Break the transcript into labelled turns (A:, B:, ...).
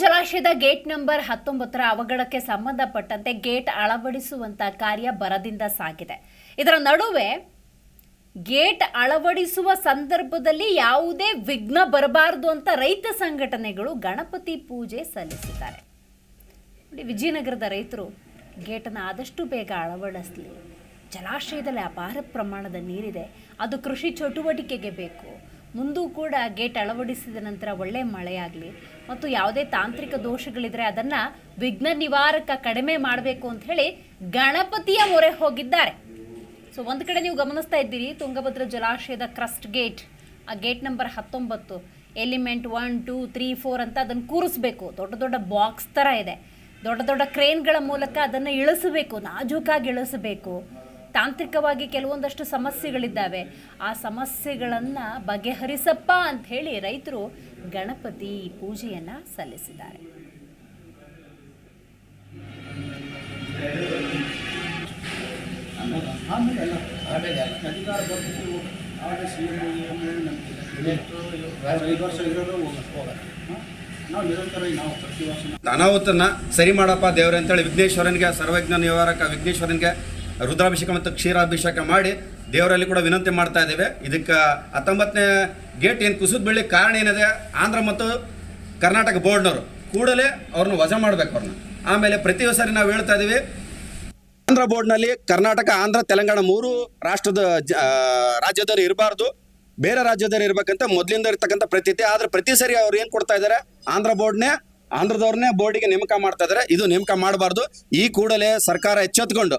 A: ಜಲಾಶಯದ gate number ಹತ್ತೊಂಬತ್ತರ ಅವಘಡಕ್ಕೆ ಸಂಬಂಧಪಟ್ಟಂತೆ ಗೇಟ್ ಅಳವಡಿಸುವಂತ ಕಾರ್ಯ ಬರದಿಂದ ಸಾಗಿದೆ. ಇದರ ನಡುವೆ ಗೇಟ್ ಅಳವಡಿಸುವ ಸಂದರ್ಭದಲ್ಲಿ ಯಾವುದೇ ವಿಘ್ನ ಬರಬಾರದು ಅಂತ ರೈತ ಸಂಘಟನೆಗಳು ಗಣಪತಿ ಪೂಜೆ ಸಲ್ಲಿಸಿದ್ದಾರೆ. ವಿಜಯನಗರದ ರೈತರು ಗೇಟನ್ನು ಆದಷ್ಟು ಬೇಗ ಅಳವಡಿಸಲಿ. ಜಲಾಶಯದಲ್ಲಿ ಅಪಾರ ಪ್ರಮಾಣದ ನೀರಿದೆ. ಅದು ಕೃಷಿ ಚಟುವಟಿಕೆಗೆ ಬೇಕು. ಮುಂದೂ ಕೂಡ ಗೇಟ್ ಅಳವಡಿಸಿದ ನಂತರ ಒಳ್ಳೆ ಮಳೆಯಾಗಲಿ ಮತ್ತು ಯಾವುದೇ ತಾಂತ್ರಿಕ ದೋಷಗಳಿದ್ರೆ ಅದನ್ನು ವಿಘ್ನ ನಿವಾರಕ ಕಡಿಮೆ ಮಾಡಬೇಕು ಅಂತ ಹೇಳಿ ಗಣಪತಿಯ ಮೊರೆ ಹೋಗಿದ್ದಾರೆ. ಸೊ ಒಂದು ಕಡೆ ನೀವು ಗಮನಿಸ್ತಾ ಇದ್ದೀರಿ, ತುಂಗಭದ್ರಾ ಜಲಾಶಯದ ಕ್ರಸ್ಟ್ ಗೇಟ್ ಆ ಗೇಟ್ ನಂಬರ್ ಹತ್ತೊಂಬತ್ತು element one two three four ಅಂತ ಅದನ್ನು ಕೂರಿಸ್ಬೇಕು. ದೊಡ್ಡ ದೊಡ್ಡ ಬಾಕ್ಸ್ ಥರ ಇದೆ. ದೊಡ್ಡ ದೊಡ್ಡ ಕ್ರೇನ್ಗಳ ಮೂಲಕ ಅದನ್ನು ಇಳಿಸಬೇಕು, ನಾಜೂಕಾಗಿ ಇಳಿಸಬೇಕು. ತಾಂತ್ರಿಕವಾಗಿ ಕೆಲವೊಂದಷ್ಟು ಸಮಸ್ಯೆಗಳಿದ್ದಾವೆ. ಆ ಸಮಸ್ಯೆಗಳನ್ನು ಬಗೆಹರಿಸಪ್ಪ ಅಂತ ಹೇಳಿ ರೈತರು ಗಣಪತಿ ಪೂಜೆಯನ್ನು ಸಲ್ಲಿಸಿದ್ದಾರೆ.
B: ಅನಾಹುತನ್ನ ಸರಿ ಮಾಡಪ್ಪ ದೇವ್ರೆ ಅಂತೇಳಿ ವಿಘ್ನೇಶ್ವರನಿಗೆ, ಸರ್ವಜ್ಞ ನಿವಾರಕ ವಿಘ್ನೇಶ್ವರನಿಗೆ ರುದ್ರಾಭಿಷೇಕ ಮತ್ತು ಕ್ಷೀರಾಭಿಷೇಕ ಮಾಡಿ ದೇವರಲ್ಲಿ ಕೂಡ ವಿನಂತಿ ಮಾಡ್ತಾ ಇದ್ದೇವೆ. ಇದಕ್ಕೆ ಹತ್ತೊಂಬತ್ತನೇ ಗೇಟ್ ಏನು ಕುಸಿದು ಬೀಳಿ ಕಾರಣ ಏನಿದೆ? ಆಂಧ್ರ ಮತ್ತು ಕರ್ನಾಟಕ ಬೋರ್ಡ್ನವರು ಕೂಡಲೇ ಅವ್ರನ್ನ ವಜಾ ಮಾಡ್ಬೇಕು ಅವ್ರನ್ನ. ಆಮೇಲೆ ಪ್ರತಿ ಸಾರಿ ನಾವು ಹೇಳ್ತಾ ಇದ್ದೀವಿ, ಆಂಧ್ರ ಬೋರ್ಡ್ನಲ್ಲಿ ಕರ್ನಾಟಕ, ಆಂಧ್ರ, ತೆಲಂಗಾಣ ಮೂರು ರಾಷ್ಟ್ರದ ರಾಜ್ಯದವರು ಇರಬಾರ್ದು. ಬೇರೆ ರಾಜ್ಯದವರು ಇರಬೇಕಂತ ಮೊದಲಿಂದ ಇರ್ತಕ್ಕಂಥ ಪ್ರತೀತಿ. ಆದರೆ ಪ್ರತಿ ಸರಿ ಅವ್ರು ಏನು ಕೊಡ್ತಾ ಇದ್ದಾರೆ? ಆಂಧ್ರ ಬೋರ್ಡ್ನೇ, ಆಂಧ್ರದವ್ರನ್ನೇ ಬೋರ್ಡಿಗೆ ನೇಮಕ ಮಾಡ್ತಾ ಇದ್ದಾರೆ. ಇದು ನೇಮಕ ಮಾಡಬಾರ್ದು. ಈ ಕೂಡಲೇ ಸರ್ಕಾರ ಎಚ್ಚೆತ್ಕೊಂಡು